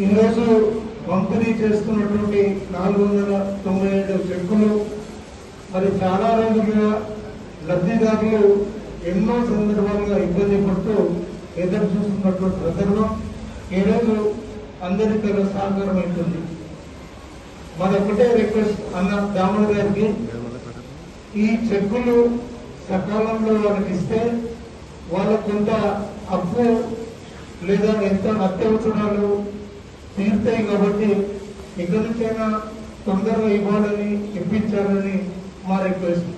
ఈరోజు పంపిణీ చేస్తున్నటువంటి నాలుగు వందల తొంభై ఏడు చెక్కులు మరి చాలా రోజులుగా లబ్ధిదారులు ఎన్నో సందర్భాలుగా ఇబ్బంది పడుతూ ఎదురు చూస్తున్నటువంటి సందర్భం. ఈరోజు అందరికీ సహకారం అవుతుంది. మన ఒకటే రిక్వెస్ట్ అన్న దామోదర్ గారికి ఈ చెక్కులు సకాలంలో వాళ్ళకి ఇస్తే వాళ్ళకు కొంత అప్పు లేదా ఎంత అత్యవసరాలు తీరుతాయి కాబట్టి ఇక్కడి నుంచైనా తొందరగా ఇవ్వాలని ఇప్పించాలని మా రిక్వెస్ట్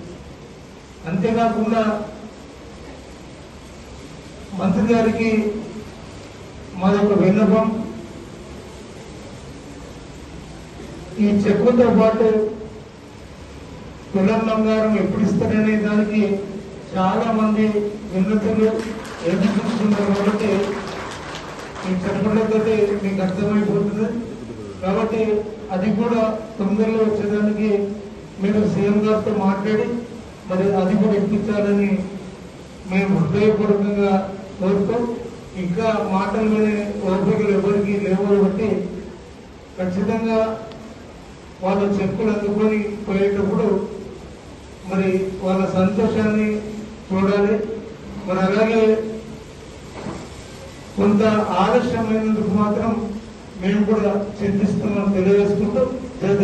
అంతేకాకుండా మంత్రి గారికి యొక్క విన్నపం ఈ చెక్కుతో పాటు తులం బంగారం ఎప్పుడు ఇస్తారనే దానికి చాలా మంది విన్నతులు ఎదురు ఈ చెప్పులతో మీకు అర్థమైపోతుంది. కాబట్టి అది కూడా తొందరలో వచ్చేదానికి మీరు సీఎం గారితో మాట్లాడి మరి అది కూడా ఇప్పించాలని మేము హృదయపూర్వకంగా కోరుతూ ఇంకా మాటలు వినే ఓపికలు ఎవరికి లేవు కాబట్టి ఖచ్చితంగా వాళ్ళ చెప్పులు అందుకొని పోయేటప్పుడు మరి వాళ్ళ సంతోషాన్ని చూడాలి. మరి అలాగే కొంత ఆలస్యమైనందుకు మాత్రం మేము కూడా చింతిస్తున్నాం తెలియజేసుకుంటూ జయ